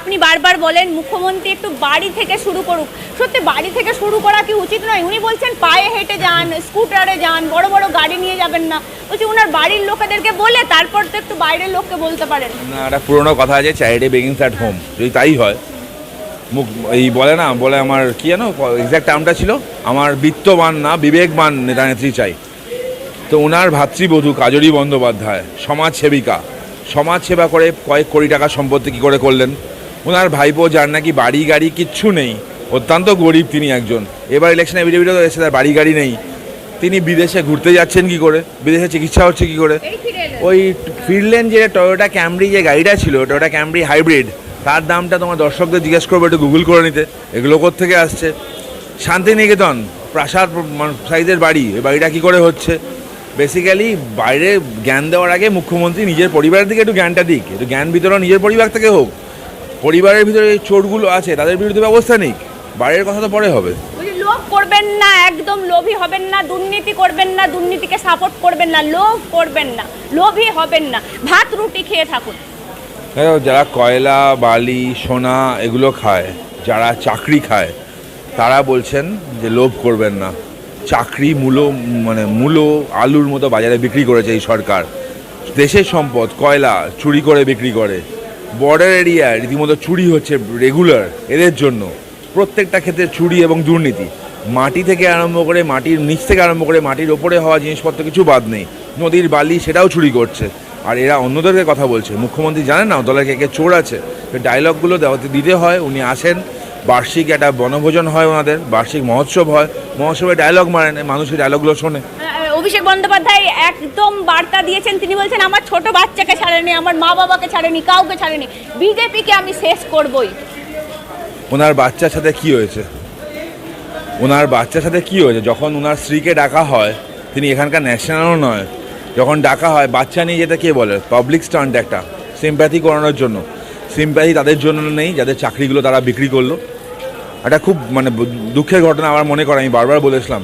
আপনি বারবার বলেন, মুখ্যমন্ত্রী একটু বাড়ি থেকে শুরু করুক। সত্যি, বাড়ি থেকে শুরু করা কি উচিত নয়? উনি বলছেন, পায়ে হেঁটে যান, স্কুটারে যান, বড় বড় গাড়ি নিয়ে যাবেন না। বলছি ওনার বাড়ির লোকেদেরকে বলে তারপর তো একটু বাইরের লোককে বলতে পারেন। না, একটা পুরোনো কথা আছে চ্যারিটি বিগিংস অ্যাট হোম যদি তাই হয়, মুখ, এই বলে না, বলে আমার কি জানো এক্স্যাক্ট টার্মটা ছিল, আমার বিত্তবান না, বিবেকবান নেতা নেত্রী চাই। তো ওনার ভাতৃবধূ কাজরি বন্দ্যোপাধ্যায়, সমাজসেবিকা। সমাজসেবা করে কয়েক কোটি টাকা সম্পত্তি কী করে করলেন? ওনার ভাইপো যার নাকি বাড়ি গাড়ি কিচ্ছু নেই। অত্যন্ত গরিব তিনি একজন। এবার ইলেকশনে বিজেপিটা তো এসে তার বাড়ি গাড়ি নেই। তিনি বিদেশে ঘুরতে যাচ্ছেন কি করে? বিদেশে চিকিৎসা হচ্ছে কি করে। ওই ফিরলেন যে টয়োটা ক্যামরি যে গাড়িটা ছিল টয়োটা ক্যামরি হাইব্রিড তার দামটা তোমার দর্শকদের জিজ্ঞেস করবে একটু গুগল করে নিতে। এগুলো থেকে আসছে? শান্তিনিকেতন প্রাসাদ সাইজের বাড়ি। এই বাড়িটা কী করে হচ্ছে? বেসিক্যালি বাইরে জ্ঞান দেওয়ার আগে মুখ্যমন্ত্রী নিজের পরিবারের দিকে একটু জ্ঞানটা দিক। একটু জ্ঞান বিতরণ নিজের পরিবার থেকে হোক। পরিবারের ভিতরে এই চোরগুলো আছে তাদের বিরুদ্ধে ব্যবস্থা নেই। বাইরের কথা তো পরে হবে। লোভ করবেন না একদম লোভী হবেন না দুর্নীতি করবেন না দুর্নীতিকে সাপোর্ট করবেন না লোভ করবেন না লোভী হবেন না। ভাত রুটি খেয়ে থাকুন। যারা কয়লা বালি সোনা এগুলো খায় যারা চাকরি খায় তারা বলছেন যে লোভ করবেন না। চাকরি মূলো মানে মূলো আলুর মতো বাজারে বিক্রি করেছে এই সরকার। দেশের সম্পদ কয়লা চুরি করে বিক্রি করে। বর্ডার এরিয়ায় রীতিমতো চুরি হচ্ছে রেগুলার এদের জন্য। প্রত্যেকটা ক্ষেত্রে চুরি এবং দুর্নীতি। মাটি থেকে আরম্ভ করে মাটির নিচ থেকে আরম্ভ করে মাটির ওপরে হওয়া জিনিসপত্র কিছু বাদ নেই। নদীর বালি সেটাও চুরি করছে। আর এরা অন্যদেরকে কথা বলছে। মুখ্যমন্ত্রী জানেন না দলের কে কে চোর আছে? ডায়লগগুলো দেওয়াতে দিতে হয় উনি আসেন। বার্ষিক একটা বনভোজন হয় ওনাদের বার্ষিক মহোৎসব হয়। মহোৎসবে ডায়লগ মারেন মানুষের ডায়লগগুলো শোনে। আহ, অভিষেক বন্দ্যোপাধ্যায় একদম বার্তা দিয়েছেন। তিনি বলছেন, আমার ছোট বাচ্চাকে ছাড়েনি, আমার মা বাবাকে ছাড়েনি, কাউকে ছাড়েনি। বিজেপিকে আমি শেষ করবই। ওনার বাচ্চার সাথে কি হয়েছে? ওনার বাচ্চার সাথে কি হয়েছে? যখন ওনার স্ত্রীকে ডাকা হয়, তিনি এখানকার ন্যাশনালও নয়, যখন ডাকা হয়, বাচ্চা নিয়ে যেতে কে বলে? পাবলিক স্টান্ট একটা সিম্প্যাথি করানোর জন্য। সিম্প্যাথি তাদের জন্য নেই, যাদের চাকরিগুলো তারা বিক্রি করল। এটা খুব মানে দুঃখের ঘটনা আমার মনে করে, আমি বারবার বলেছিলাম।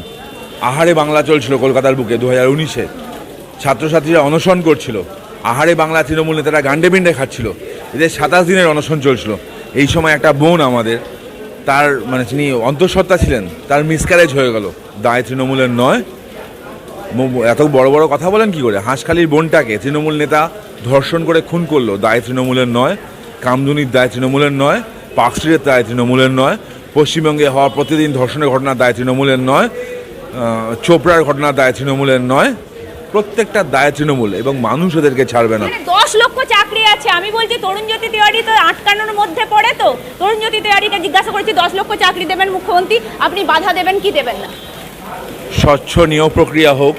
আহারে বাংলা চলছিল কলকাতার বুকে দু হাজার উনিশে। ছাত্রছাত্রীরা অনশন করছিল। আহারে বাংলা তৃণমূল নেতারা গান্ডে বিন্ডে খাচ্ছিল। এদের সাতাশ দিনের অনশন চলছিল। এই সময় একটা বোন আমাদের, তার মানে তিনি অন্তঃসত্ত্বা ছিলেন, তার মিসক্যারেজ হয়ে গেল। দায় তৃণমূলের নয়। এত বড় বড় কথা বলেন কি করে? হাঁসখালির বোনটাকে তৃণমূল নেতা ধর্ষণ করে খুন করল, দায় তৃণমূলের নয়। কামদুনির দায় তৃণমূলের নয়। পাকস্ট্রিটের দায় তৃণমূলের নয়। পশ্চিমবঙ্গে হওয়া প্রতিদিন ধর্ষণের ঘটনার দায় তৃণমূলের নয়। চোপড়ার ঘটনার দায় তৃণমূলের নয় প্রত্যেকটা দায় তৃণমূল এবং মানুষ ওদেরকে ছাড়বে না। দশ লক্ষ চাকরি আছে। আমি বলছি তরুণ জ্যোতি তিওয়ারি তো আটকানোর মধ্যে পড়ে তো। তরুণ জ্যোতি তিওয়ারিকে জিজ্ঞাসা করেছি দশ লক্ষ চাকরি দেবেন মুখ্যমন্ত্রী আপনি বাধা দেবেন কি দেবেন না? স্বচ্ছ নিয়োগ প্রক্রিয়া হোক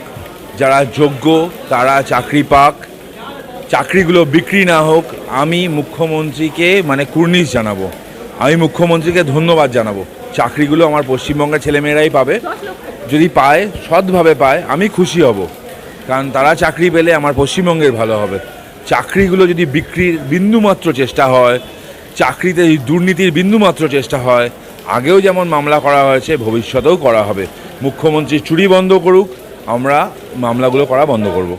যারা যোগ্য তারা চাকরি পাক চাকরিগুলো বিক্রি না হোক আমি মুখ্যমন্ত্রীকে মানে কুর্নিশ জানাব। আমি মুখ্যমন্ত্রীকে ধন্যবাদ জানাব। চাকরিগুলো আমার পশ্চিমবঙ্গের ছেলেমেয়েরাই পাবে। যদি পায়, সৎভাবে পায়, আমি খুশি হব। কারণ তারা চাকরি পেলে আমার পশ্চিমবঙ্গের ভালো হবে। চাকরিগুলো যদি বিক্রির বিন্দুমাত্র চেষ্টা হয়, চাকরিতে দুর্নীতির বিন্দুমাত্র চেষ্টা হয়, আগেও যেমন মামলা করা হয়েছে, ভবিষ্যতেও করা হবে। মুখ্যমন্ত্রী চুরি বন্ধ করুক, আমরা মামলাগুলো করা বন্ধ করব।